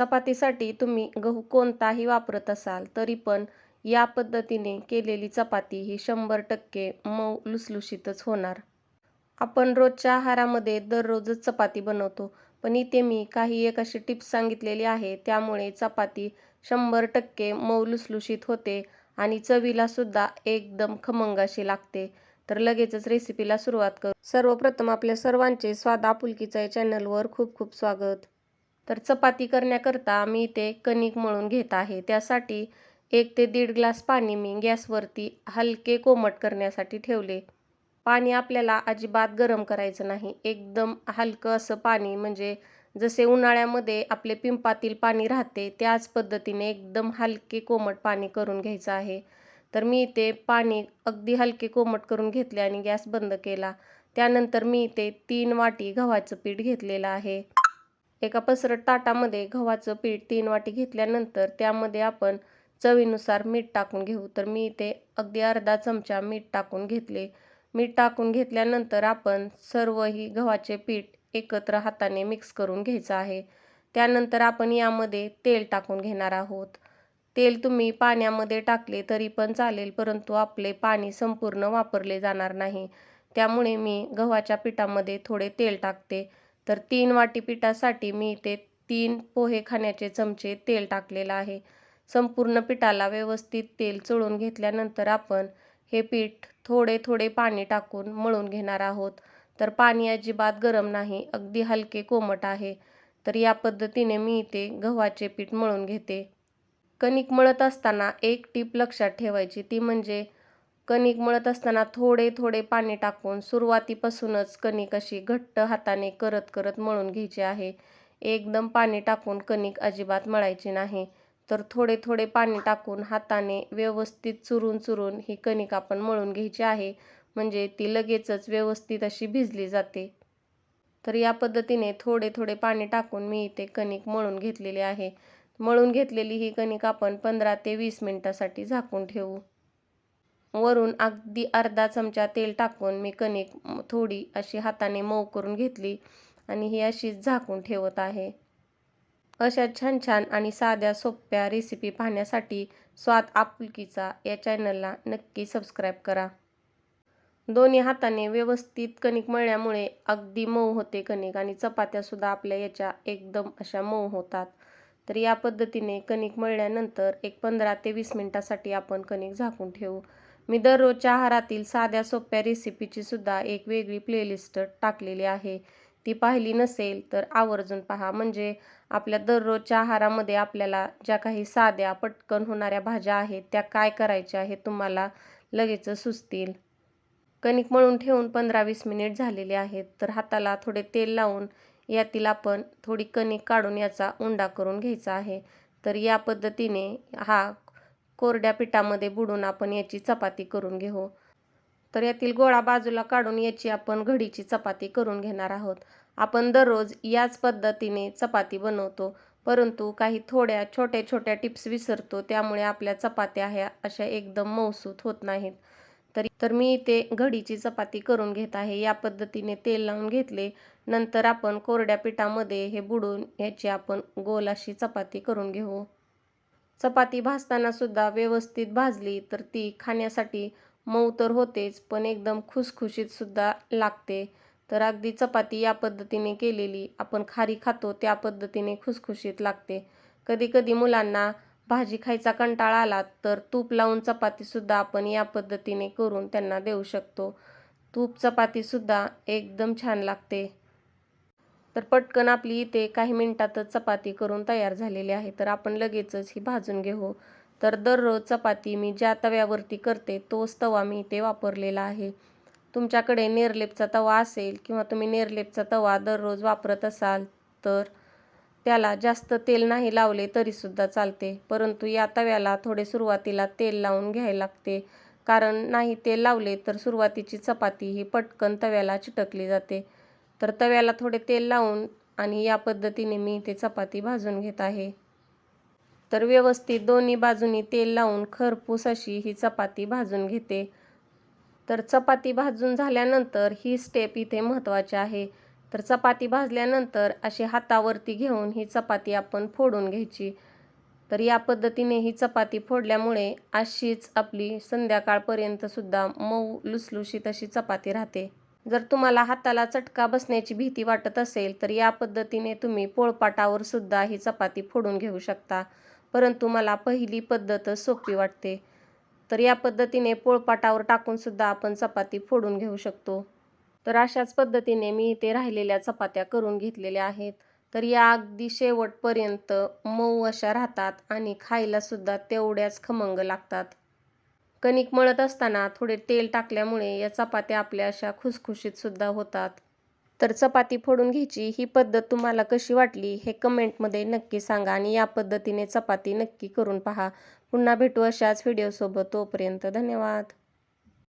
चपातीसाठी तुम्ही गहू कोणताही वापरत असाल तरी पण या पद्धतीने केलेली चपाती ही शंभर टक्के मऊ लुसलुशीतच होणार. आपण रोजच्या आहारामध्ये दररोजच चपाती बनवतो पण इथे मी काही एक अशी टिप्स सांगितलेली आहे त्यामुळे चपाती शंभर टक्के मऊ लुसलुशीत होते आणि चवीला सुद्धा एकदम खमंग अशी लागते. तर लगेचच रेसिपीला सुरुवात करू. सर्वप्रथम आपल्या सर्वांचे स्वाद आपुलकीचा या चॅनलवर खूप खूप स्वागत. तर चपाती करण्याकरता मी इथे कणिक मळून घेत आहे. त्यासाठी एक ते दीड ग्लास पाणी मी गॅसवरती हलके कोमट करण्यासाठी ठेवले. पाणी आपल्याला अजिबात गरम करायचं नाही. एकदम हलकं असं पाणी म्हणजे जसे उन्हाळ्यामध्ये आपले पिंपातील पाणी राहते त्याच पद्धतीने एकदम हलके कोमट पाणी करून घ्यायचं आहे. तर मी इथे पाणी अगदी हलके कोमट करून घेतले आणि गॅस बंद केला. त्यानंतर मी इथे तीन वाटी गव्हाचं पीठ घेतलेलं आहे. एका पसरट ताटामध्ये गव्हाचं पीठ तीन वाटी घेतल्यानंतर त्यामध्ये आपण चवीनुसार मीठ टाकून घेऊ. तर मी इथे अगदी अर्धा चमचा मीठ टाकून घेतले. मीठ टाकून घेतल्यानंतर आपण सर्व ही गव्हाचे पीठ एकत्र हाताने मिक्स करून घ्यायचं आहे. त्यानंतर आपण यामध्ये तेल टाकून घेणार आहोत. तेल तुम्ही पाण्यामध्ये टाकले तरी पण चालेल परंतु आपले पाणी संपूर्ण वापरले जाणार नाही. त्यामुळे मी गव्हाच्या पिठामध्ये थोडे तेल टाकते. तर तीन वाटी पिठासाठी मी इथे तीन पोहे खाण्याचे चमचे तेल टाकलेलं आहे. संपूर्ण पिठाला व्यवस्थित तेल चोळून घेतल्यानंतर आपण हे पीठ थोडे थोडे पाणी टाकून मळून घेणार आहोत. तर पाणी अजिबात गरम नाही अगदी हलके कोमट आहे. तर या पद्धतीने मी इथे गव्हाचे पीठ मळून घेते. कणिक मळत असताना एक टीप लक्षात ठेवायची ती म्हणजे कणिक मळत असताना थोडे थोडे पाणी टाकून सुरुवातीपासूनच कणिक अशी घट्ट हाताने करत करत मळून घ्यायची आहे. एकदम पाणी टाकून कणिक अजिबात मळायची नाही. तर थोडे थोडे पाणी टाकून हाताने व्यवस्थित चुरून चुरून ही कणिक आपण मळून घ्यायची आहे. म्हणजे ती लगेचच व्यवस्थित अशी भिजली जाते. तर या पद्धतीने थोडे थोडे पाणी टाकून मी इथे कणिक मळून घेतलेली आहे. मळून घेतलेली ही कणिक आपण पंधरा ते वीस मिनटासाठी झाकून ठेवू. वरून अगदी अर्धा चमचा तेल टाकून मी कणिक थोडी अशी हाताने मऊ करून घेतली आणि ही अशीच झाकून ठेवत आहे. अशा छान छान आणि साध्या सोप्या रेसिपी पाहण्यासाठी स्वाद आपुलकीचा या चॅनलला नक्की सबस्क्राईब करा. दोन्ही हाताने व्यवस्थित कणिक मळल्यामुळे अगदी मऊ होते कणिक आणि चपात्यासुद्धा आपल्या याच्या एकदम अशा मऊ होतात. तर या पद्धतीने कणिक मळल्यानंतर एक पंधरा ते वीस मिनटासाठी आपण कणिक झाकून ठेवू. मी दररोजच्या आहारातील साध्या सोप्या रेसिपीची सुद्धा एक वेगळी प्लेलिस्ट टाकलेली आहे. ती पाहिली नसेल तर आवर्जून पहा. म्हणजे आपल्या दररोजच्या आहारामध्ये आपल्याला ज्या काही साध्या पटकन होणाऱ्या भाज्या आहेत त्या काय करायच्या हे तुम्हाला लगेच सुचतील. कणिक मळून ठेवून पंधरा वीस मिनिट झालेले आहेत. तर हाताला थोडे तेल लावून यातील आपण थोडी कणिक काढून याचा उंडा करून घ्यायचा आहे. तर या पद्धतीने हा कोरड्या पिठामध्ये बुडून आपण याची चपाती करून घेऊ. तर यातील गोळा बाजूला काढून याची आपण घडीची चपाती करून घेणार आहोत. आपण दररोज याच पद्धतीने चपाती बनवतो परंतु काही थोड्या छोट्या छोट्या टिप्स विसरतो त्यामुळे आपल्या चपात्या ह्या अशा एकदम मौसूत होत नाहीत. तरी तर मी इथे घडीची चपाती करून घेत आहे. या पद्धतीने तेल लावून घेतले नंतर आपण कोरड्या पिठामध्ये हे बुडून याची आपण गोल अशी चपाती करून घेऊ. चपाती भाजताना सुद्धा व्यवस्थित भाजली तर ती खाण्यासाठी मऊ तर होतेच पण एकदम खुसखुशीत सुद्धा लागते. तर अगदी चपाती या पद्धतीने केलेली आपण खारी खातो त्या पद्धतीने खुसखुशीत लागते. कधी कधी मुलांना भाजी खायचा कंटाळा आला तर तूप लावून चपातीसुद्धा आपण या पद्धतीने करून त्यांना देऊ शकतो. तूप चपातीसुद्धा एकदम छान लागते. तर पटकन आपली इथे काही मिनटातच चपाती करून तयार झालेली आहे. तर आपण लगेचच ही भाजून घेऊ. तर दररोज चपाती मी ज्या तव्यावरती करते तोच तवा मी इथे वापरलेला आहे. तुमच्याकडे नेरलेपचा तवा असेल किंवा तुम्ही नेरलेपचा तवा दररोज वापरत असाल तर त्याला जास्त तेल नाही लावले तरीसुद्धा चालते. परंतु या तव्याला थोडे सुरुवातीला तेल लावून घ्यायला लागते. कारण नाही तेल लावले तर सुरुवातीची चपाती ही पटकन तव्याला चिटकली जाते. तर तव्याला थोडे तेल लावून आणि या पद्धतीने मी ते चपाती भाजून घेत आहे. तर व्यवस्थित दोन्ही बाजूनी तेल लावून खरपूस अशी ही चपाती भाजून घेते. तर चपाती भाजून झाल्यानंतर ही स्टेप इथे महत्त्वाची आहे. तर चपाती भाजल्यानंतर अशी हातावरती घेऊन ही चपाती आपण फोडून घ्यायची. तर या पद्धतीने ही चपाती फोडल्यामुळे अशीच आपली संध्याकाळपर्यंतसुद्धा मऊ लुसलुशीत अशी चपाती राहते. जर तुम्हाला हाताला चटका बसण्याची भीती वाटत असेल तर या पद्धतीने तुम्ही पोळपाटावर सुद्धा ही चपाती फोडून घेऊ शकता. परंतु मला पहिली पद्धतच सोपी वाटते. तर या पद्धतीने पोळपाटावर टाकून सुद्धा आपण चपाती फोडून घेऊ शकतो. तर अशाच पद्धतीने मी इथे राहिलेल्या चपात्या करून घेतलेल्या आहेत. तर या अगदी शेवटपर्यंत मऊ अशा राहतात आणि खायला सुद्धा तेवढ्याच खमंग लागतात. कणिक मळत असताना थोडे तेल टाकल्यामुळे या चपात्या आपल्या अशा खुसखुशीत सुद्धा होतात. तर चपाती फोडून घ्यायची ही पद्धत तुम्हाला कशी वाटली हे कमेंटमध्ये नक्की सांगा आणि या पद्धतीने चपाती नक्की करून पहा. पुन्हा भेटू अशाच व्हिडिओसोबत तोपर्यंत धन्यवाद.